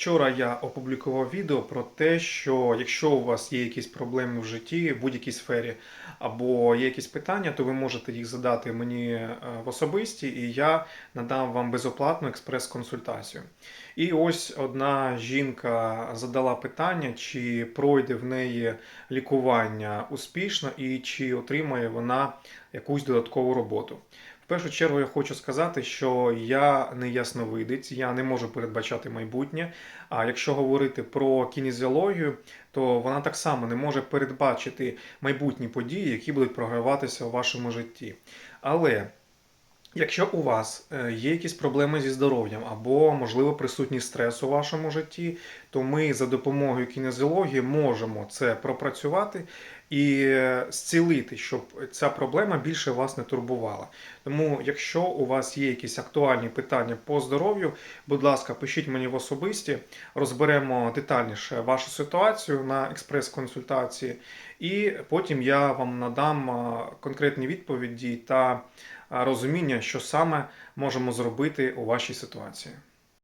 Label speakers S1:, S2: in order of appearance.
S1: Вчора я опублікував відео про те, що якщо у вас є якісь проблеми в житті в будь-якій сфері, або є якісь питання, то ви можете їх задати мені е, в особисті, і я надам вам безоплатну експрес-консультацію. І ось одна жінка задала питання, чи пройде в неї лікування успішно і чи отримає вона якусь додаткову роботу. Першу чергу я хочу сказати, що я не ясновидець, я не можу передбачати майбутнє. А якщо говорити про кінезіологію, то вона так само не може передбачити майбутні події, які будуть програватися у вашому житті. Але Якщо у вас е, є якісь проблеми зі здоров'ям або, можливо, присутній стрес у вашому житті, то ми за допомогою кінезіології можемо це пропрацювати і е, зцілити, щоб ця проблема більше вас не турбувала. Тому, якщо у вас є якісь актуальні питання по здоров'ю, будь ласка, пишіть мені в особисті, розберемо детальніше вашу ситуацію на експрес-консультації, і потім я вам надам конкретні відповіді та розуміння, що саме можемо зробити у вашій ситуації.